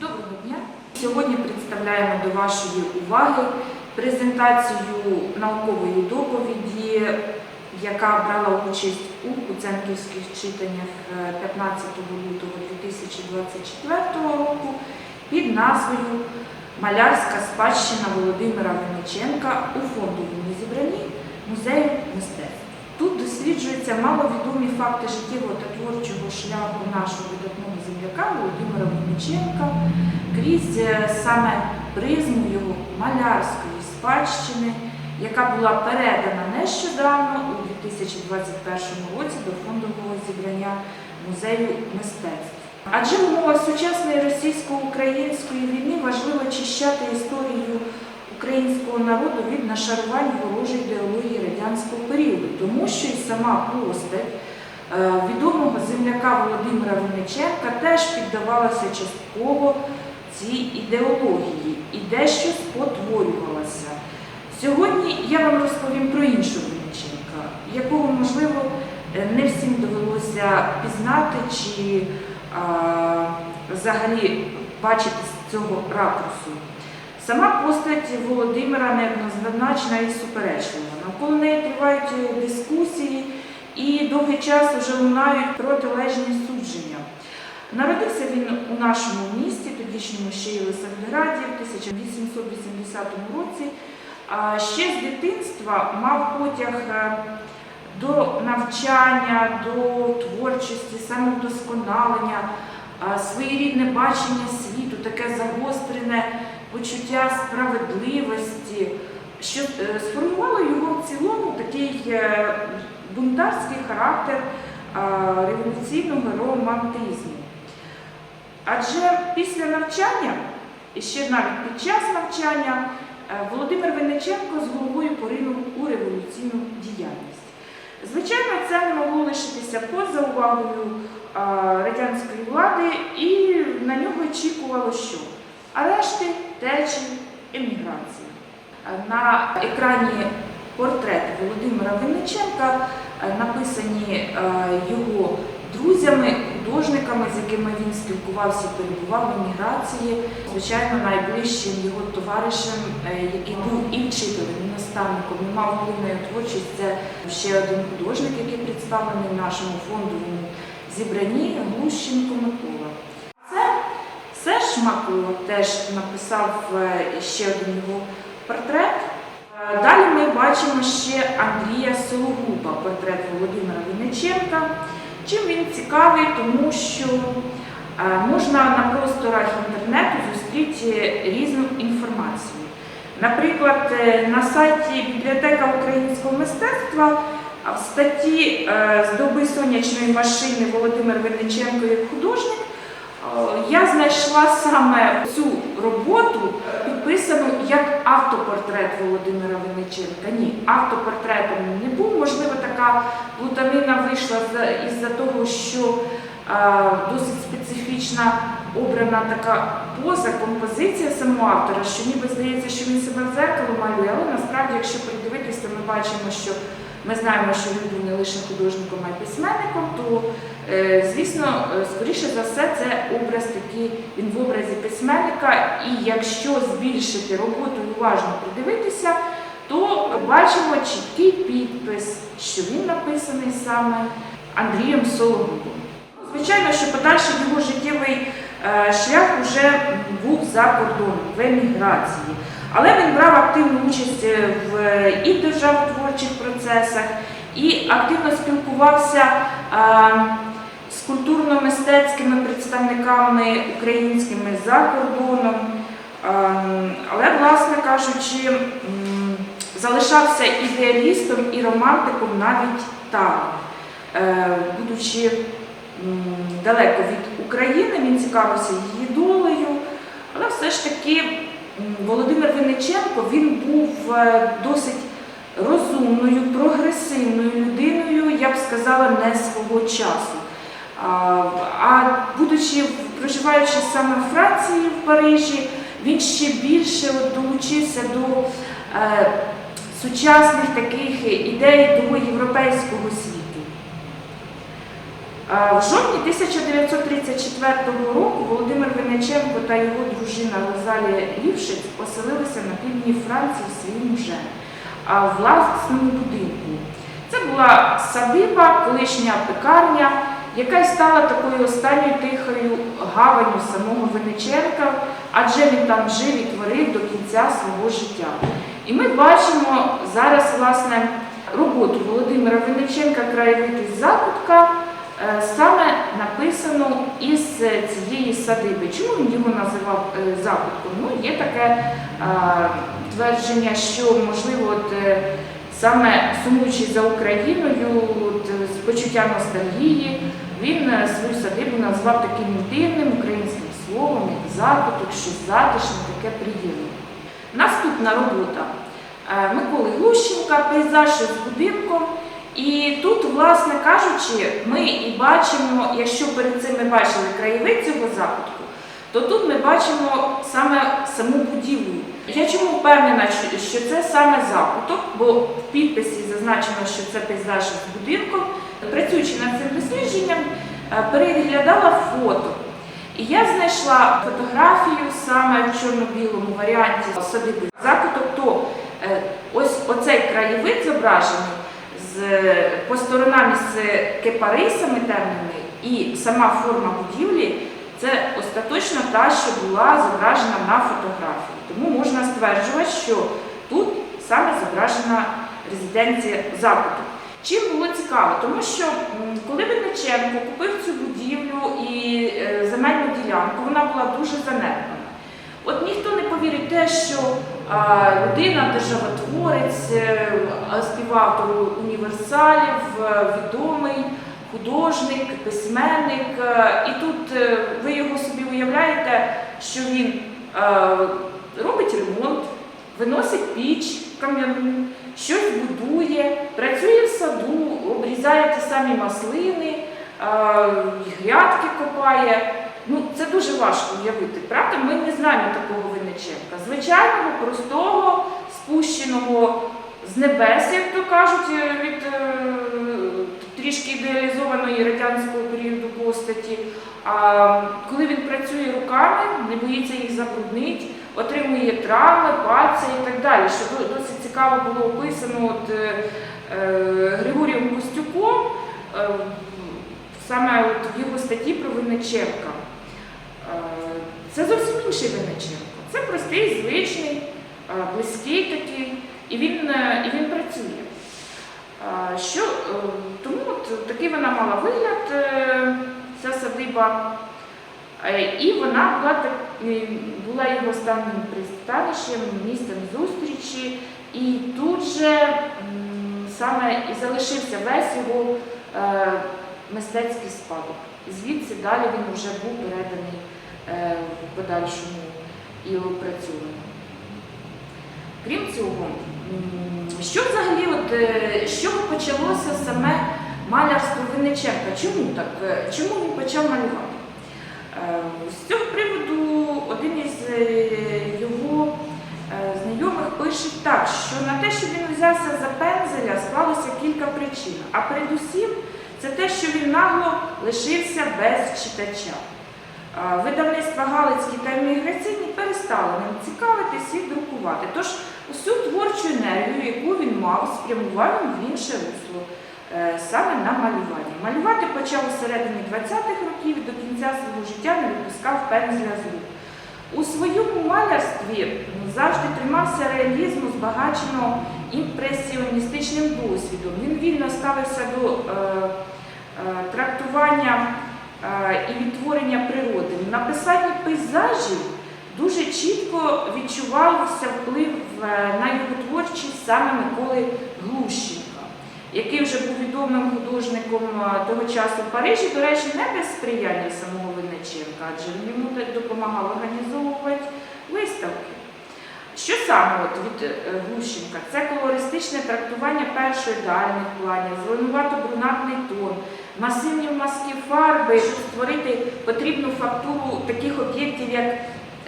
Доброго дня! Сьогодні представляємо до вашої уваги презентацію наукової доповіді, яка брала участь у куценківських читаннях е, 15 лютого 2024 року під назвою Малярська спадщина Володимира Винниченка у фондовому зібранні музею мистецтв. Досліджуються маловідомі факти життєвого та творчого шляху нашого видатного земляка Володимира Винниченка крізь е, саме призму його малярської спадщини, яка була передана нещодавно у 2021 році до фондового зібрання музею мистецтв. Адже в умовах сучасної російсько-української війни важливо очищати історію українського народу від нашарувань ворожої ідеології радянського періоду, тому що і сама постать е, відомого земляка Володимира Винниченка теж піддавалася частково цій ідеології і дещо спотворювалася. Сьогодні я вам розповім про іншого Винниченка, якого, можливо, е, не всім довелося пізнати чи а, взагалі бачити з цього ракурсу. Сама постать Володимира неоднозначна і суперечлива. Навколо неї тривають е, дискусії і довгий час вже лунають протилежні судження. Народився він у нашому місті, тодішньому ще Єлисаветграді, в 1880 році. Ще з дитинства мав потяг е, до навчання, до творчості, самовдосконалення, своєрідне бачення світу, таке загострене почуття справедливості, що е, сформувало його в цілому такий е, бунтарський характер революційного романтизму. Адже після навчання, і ще навіть під час навчання, е, Володимир Винниченко з головою поринув у революційну діяльність. Звичайно, це не могло лишитися поза увагою радянської влади, і на нього очікувало що? Арешти, течі, еміграція. Е, На екрані портрети Володимира Винниченка е, написані е, його друзями, художниками, з якими він спілкувався, перебував в еміграції. Звичайно, найближчим його товаришем, е, який був і вчителем, і наставником, і мав його творчість, це ще один художник, який представлений нашому фондовому зібранні Глущенко Микола. Це теж написав е, ще один його портрет. Е, Далі ми бачимо ще Андрія Сологуба, портрет Володимира Винниченка. Чим він цікавий, тому що е, можна на просторах інтернету зустріти різну інформацію. Наприклад, на сайті Бібліотека українського мистецтва в статті з доби сонячної машини Володимир Винниченко як художник я знайшла саме цю роботу, підписану як автопортрет Володимира Винниченка. Ні, автопортретом не був. Можливо, така плутанина вийшла із-за того, що досить специфічна обрана така поза, композиція самого автора, що ніби здається, що він себе в зеркало малює, але насправді, якщо придивитись, ми бачимо, що ми знаємо, що він був не лише художником, а й письменником, то, звісно, е, скоріше за все, це образ такий, він в образі письменника, і якщо збільшити роботу уважно придивитися, то бачимо чіткий підпис, що він написаний саме Андрієм Сологубом. Звичайно, що подальший його життєвий е, шлях вже був за кордоном, в еміграції. Але він брав активну участь е, в і державотворчих процесах, і активно спілкувався е, з культурно-мистецькими представниками українськими за кордоном. Е, Але, власне кажучи, залишався ідеалістом і романтиком навіть там, Е, будучи далеко від України, він цікавився її долею, але все ж таки Володимир Винниченко він був е, досить розумною, прогресивною людиною, я б сказала, не свого часу. А, будучи проживаючи саме в Франції, в Парижі, він ще більше долучився до е, сучасних таких ідей до європейського світу. В жовтні 1934 року Володимир Винниченко та його дружина Розалія Лівшиць поселилися на півдні Франції в своїм же а в власному будинку. Це була садиба, колишня пекарня, яка й стала такою останньою тихою гаванню самого Винниченка, адже він там жив і творив до кінця свого життя. І ми бачимо зараз власне роботу Володимира Винниченка краєвид із закутка. е, Саме написано із цієї садиби. Чому він його називав е, закутком? Ну, є таке е, твердження, що можливо, от, саме сумуючи за Україною, от, з почуттям ностальгії, він е, свою садибу назвав таким дивним українським словом, як закуток, щось затишне, таке приємне. Наступна робота е, Миколи Глущенка, пейзаж з будинком. І тут, власне кажучи, ми і бачимо, якщо перед цим ми бачили краєвид цього закутку, то тут ми бачимо саме саму будівлю. Я чому впевнена, що- це саме закуток, бо в підписі зазначено, що це пейзаж з будинком. Працюючи над цим дослідженням, е, переглядала фото. І я знайшла фотографію саме в чорно-білому варіанті садиби закуток, то е, ось оцей краєвид зображений з по сторонам із кипарисами темними і сама форма будівлі це остаточно та, що була зображена на фотографії. Тому можна стверджувати, що тут саме зображена резиденція закуток. Чим було цікаво? Тому що коли Винниченко купив цю будівлю і е, земельну ділянку, вона була дуже занедбана. От ніхто не повірить те, що людина, державотворець, е, співавтор універсалів, е, відомий художник, письменник. І тут ви його собі уявляєте, що він робить ремонт, виносить піч кам'яну, щось будує, працює в саду, обрізає ті самі маслини, грядки копає. Ну, це дуже важко уявити, правда? Ми не знаємо такого Винниченка. Звичайного, простого, спущеного з небес, як то кажуть, е, від е, трішки ідеалізованої радянського періоду постаті. А коли він працює руками, не боїться їх забруднити, отримує травми, пальця і так далі. Що досить цікаво було описано от, е, е, Григорієм Костюком, е, саме от в його статті про Винниченка. Це зовсім інший Винниченко. Це простий, звичний, близький такий, і він, і він працює. Що, тому от такий вона мала вигляд, ця садиба. Е, І вона була, була його останнім пристанищем, місцем зустрічі, і тут же саме і залишився весь його е, мистецький спадок. Звідси далі він вже був переданий е, в подальшому і опрацьований. Крім цього, що взагалі, от, чого почалося саме малярство Винниченка? Чому так? Чому він почав малювати? Е, З цього приводу один із е, його е, знайомих пише так, що на те, що він взявся за пензеля, склалося кілька причин. А передусім, це те, що він нагло лишився без читача. Е, Видавництва Галицькі та імміграційні перестали ним цікавитись і друкувати. Тож усю творчу енергію, яку він мав, спрямував він в інше русло, саме на малювання. Малювати почав у середині 20-х років і до кінця свого життя не випускав пензля з рук. У своєму малярстві завжди тримався реалізму, збагаченого імпресіоністичним досвідом. Він вільно ставився до е, е, трактування е, і відтворення природи. В написанні пейзажів дуже чітко відчувався вплив е, на його творчість саме Миколи Глущенка, який вже був відомим художником того часу в Парижі, до речі, не без сприяння самого Винниченка, адже він йому допомагав організовувати виставки. Що саме от від е, Глущенка? Це колористичне трактування першоідеальних планів, зеленувато-брунатний тон, масивні маски фарби, щоб створити потрібну фактуру таких об'єктів, як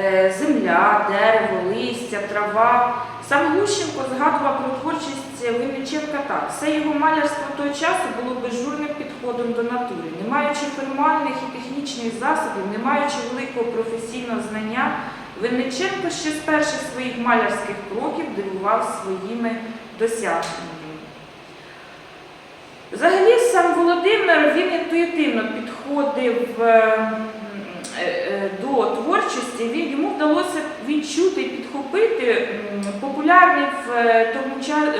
е, земля, дерево, листя, трава. Сам Глущенко згадував про творчість Винниченка так. Все його малярство того часу було безжурним підходом. до натури, не маючи формальних і технічних засобів, не маючи великого професійного знання, Винниченко ще з перших своїх малярських кроків дивував своїми досягненнями. Взагалі, сам Володимир він інтуїтивно підходив е, е, е, до творчості. Він йому вдалося відчути і підхопити популярний в е,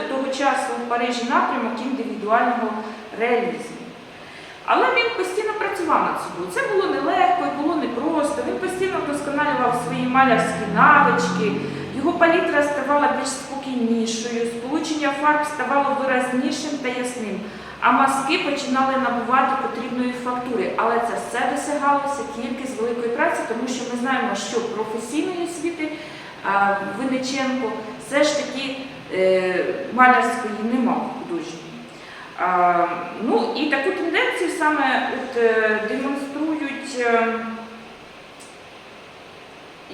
того часу в Парижі напрямок індивідуального реалізму. Але він постійно працював над собою. Це було нелегко і було непросто. Він постійно вдосконалював свої малярські навички, його палітра ставала більш спокійнішою, сполучення фарб ставало виразнішим та ясним, а мазки починали набувати потрібної фактури. Але це все досягалося тільки з великої праці, тому що ми знаємо, що професійної освіти а, Винниченко все ж таки е, малярської не мав художньої. Ну і таку тенденцію саме от, е, демонструють е,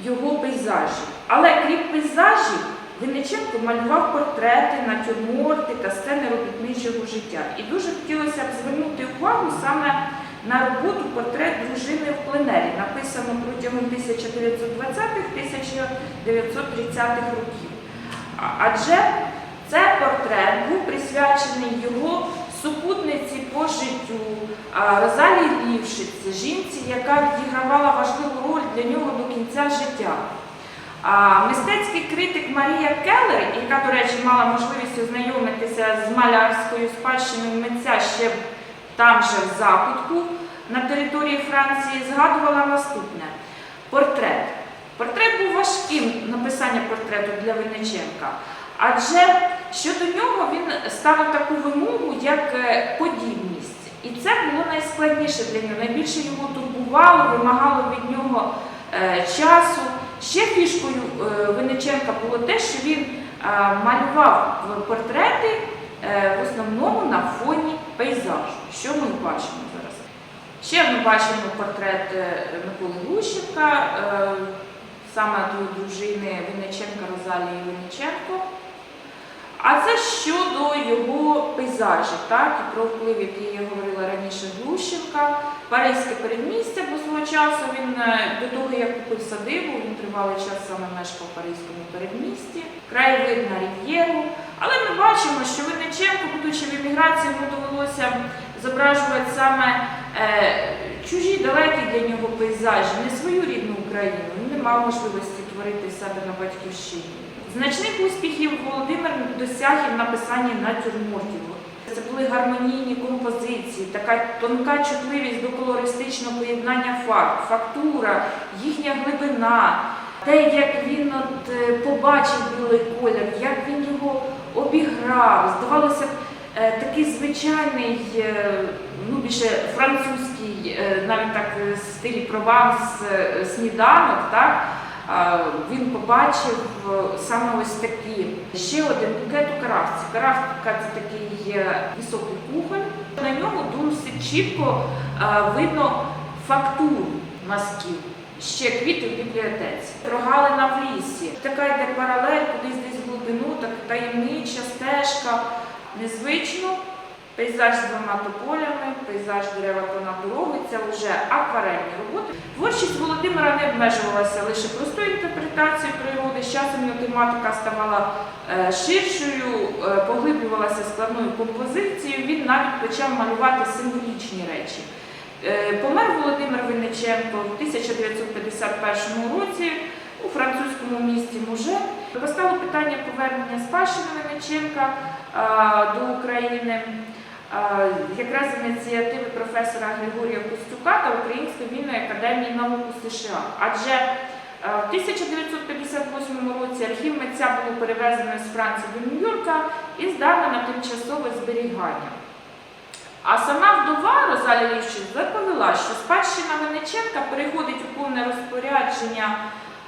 його пейзажі. Але крім пейзажів, Винниченко малював портрети, натюрморти та сцени робітничого життя. І дуже хотілося б звернути увагу саме на роботу портрет дружини в пленері, написану протягом 1920-1930-х років. Адже цей портрет був присвячений його супутниці по життю а, Розалії Лівшиці, жінці, яка відігравала важливу роль для нього до кінця життя. Мистецький критик Марія Келлер, яка, до речі, мала можливість ознайомитися з малярською спадщиною митця ще там же в закутку на території Франції, згадувала наступне: портрет. Портрет був важким написання портрету для Винниченка, адже щодо нього він ставив таку вимогу, як е, подібність. І це було найскладніше для нього. Найбільше його турбувало, вимагало від нього. Ще фішкою е, Винниченка було те, що він е, малював портрети е, в основному на фоні пейзажу, що ми бачимо зараз. Ще ми бачимо портрет Миколи Глущенка, е, саме дружини Винниченка Розалії Винниченко. А це щодо його пейзажів, так, і про вплив, який я говорила раніше Глущенка, Паризьке передмістя, бо свого часу він е, до того, як купив садибу, він тривалий час саме мешкав в Паризькому передмісті, краєвид на Рів'єру. Але ми бачимо, що Винниченко, будучи в еміграції, йому довелося зображувати саме е, чужі далекі для нього пейзажі, не свою рідну Україну. Він не мав можливості творити себе на батьківщині. Значних успіхів Володимир досяг і в написанні натюрмортів. Це були гармонійні композиції, така тонка чутливість до колористичного поєднання фарб, фактура, їхня глибина, те, як він от, е, побачив білий колір, як він його обіграв. Здавалося б, е, такий звичайний, е, ну більше французький, навіть так в стилі Прованс сніданок, так? Він побачив е, саме ось такі. Ще один букет у каравці. Каравка це такий високий кухоль. На ньому досить чітко е, видно фактуру мазків. Ще квіти в бібліотеці. Прогалина в лісі. Така йде паралель, кудись десь глибину, так таємнича стежка. Незвично. Пейзаж з двома тополями, пейзаж дерева понад дорогою це вже акварельні роботи. Творчість Володимира не обмежувалася лише простою інтерпретацією природи. З часом його тематика ставала е, ширшою, е, поглиблювалася складною композицією. Він навіть почав малювати символічні речі. Е, Помер Володимир Винниченко в 1951 році у французькому місті Муже. Постало питання повернення спадщини Винниченка до України. Якраз ініціативи професора Григорія Костюка та Української вільної академії наук у США. Адже е, в 1958 році архів митця було перевезено з Франції до Нью-Йорка і здано на тимчасове зберігання. А сама вдова Розалія Лівчик заповіла, що спадщина Винниченка переходить у повне розпорядження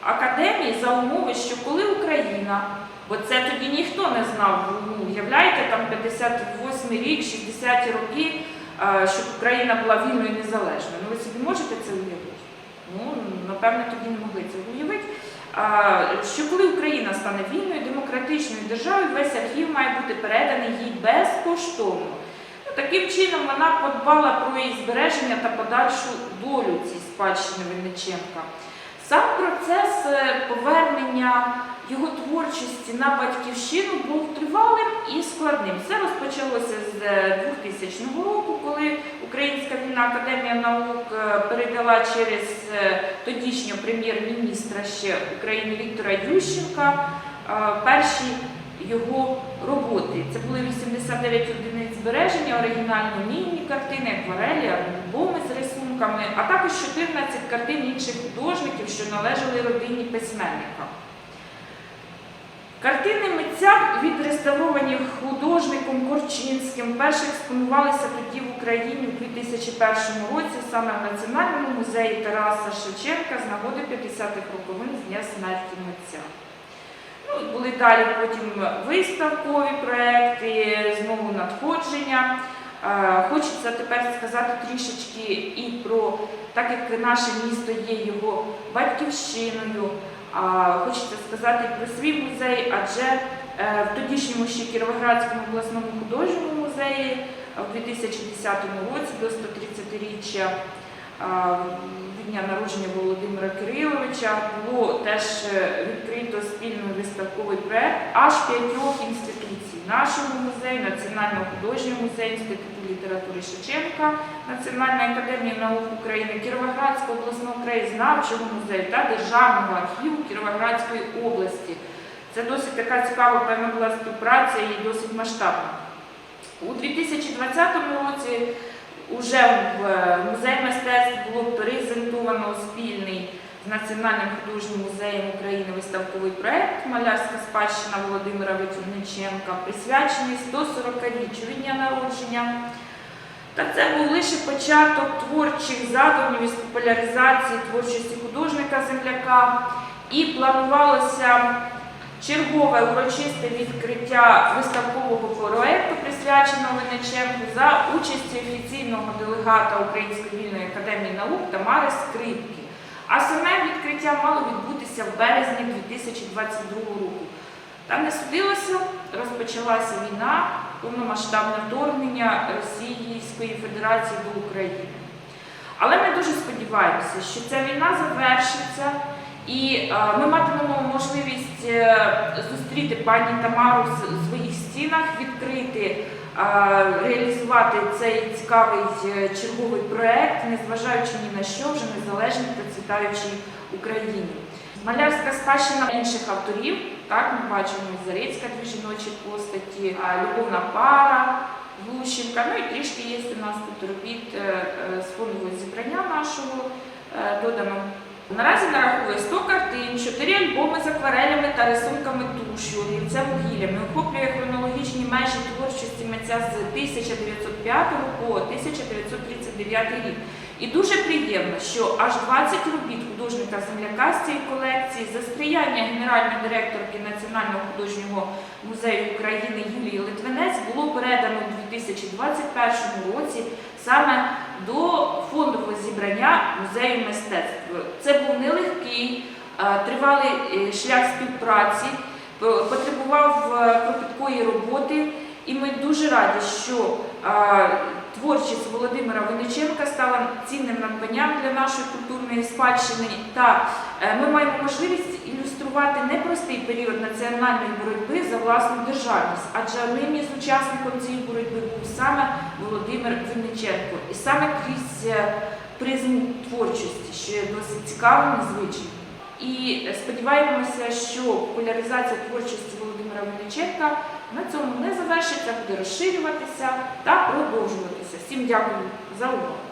академії за умови, що коли Україна, бо це тоді ніхто не знав, ну, уявляєте, там 58 рік, 60-ті роки, е, щоб Україна була вільною і незалежною. Ну ви собі можете це уявити? Ну, напевне, тоді не могли це уявити. Що коли Україна стане вільною, демократичною державою, весь архів має бути переданий їй безкоштовно. Ну, таким чином вона подбала про її збереження та подальшу долю цієї спадщини Винниченка. Сам процес е, повернення його творчості на батьківщину був тривалим і складним. Все розпочалося з е, 2000 року, коли Українська вільна академія наук е, передала через е, тодішнього прем'єр-міністра ще України Віктора Ющенка е, перші його роботи. Це були 89 одиниць збереження, оригінальні лінійні картини, акварелі, альбоми з рисунками, а також 14 картин інших художників, що належали родині письменника. Картини митця, відреставровані художником Корчинським, перше експонувалися тоді в Україні у 2001 році саме в Національному музеї Тараса Шевченка з нагоди 50-х роковин з дня смерті митця. Ну, були далі потім виставкові проекти, знову надходження. Е, Хочеться тепер сказати трішечки і про, так як наше місто є його батьківщиною, хочеться сказати про свій музей, адже е, в тодішньому ще Кіровоградському обласному художньому музеї е, в 2010 році до 130-річчя а, від дня народження Володимира Кириловича було теж відкрито спільний виставковий проект аж п'ятьох інституцій нашого музею, Національного художнього музею, Інституту літератури Шевченка, Національної академії наук України, Кіровоградського обласного краєзнавчого музею та Державного архіву Кіровоградської області. Це досить така цікава певна була співпраця і досить масштабна. У 2020 році Уже в е, музей мистецтв було презентовано спільний з Національним художнім музеєм України виставковий проект Малярська спадщина Володимира Витюрниченка, присвячений 140-річчю від дня народження. Та це був лише початок творчих задумів із популяризації творчості художника земляка і планувалося чергове урочисте відкриття виставкового проекту, присвяченого Винниченку, за участі офіційного делегата Української вільної академії наук Тамари Скрипки. А саме відкриття мало відбутися в березні 2022 року. Та не судилося, розпочалася війна, повномасштабне вторгнення Російської Федерації до України. Але ми дуже сподіваємося, що ця війна завершиться. І е, ми матимемо можливість е, зустріти пані Тамару в своїх стінах, відкрити, е, реалізувати цей цікавий черговий проект, незважаючи ні на що, вже незалежній процвітаючій Україні. Малярська спадщина інших авторів. Так, ми бачимо Зарецька, дві жіночі постаті, Любовна пара, Глущенка. Ну і трішки є у нас тут робіт з фондового зібрання нашого додано. Наразі нараховує 100 картин, 4 альбоми з акварелями та рисунками тушу, олівцем вугіллями, охоплює хронологічні межі творчості митця з 1905 по 1939 рік. І дуже приємно, що аж 20 робіт художника земляка з цієї колекції за сприяння генеральної директорки Національного художнього музею України Юлії Литвинець було передано у 2021 році саме до фондового зібрання музею мистецтв. Це був нелегкий, е, тривалий е, шлях співпраці, потребував е, кропіткої роботи, і ми дуже раді, що творчість Володимира Винниченка стала цінним надбанням для нашої культурної спадщини. Та ми маємо можливість ілюструвати непростий період національної боротьби за власну державність, адже одним із учасників цієї боротьби був саме Володимир Винниченко. І саме крізь е, призму творчості, що є досить цікавим, незвичним. І е, сподіваємося, що популяризація творчості Володимира Винниченка на цьому не завершиться, буде розширюватися та продовжуватися. Всім дякую за увагу.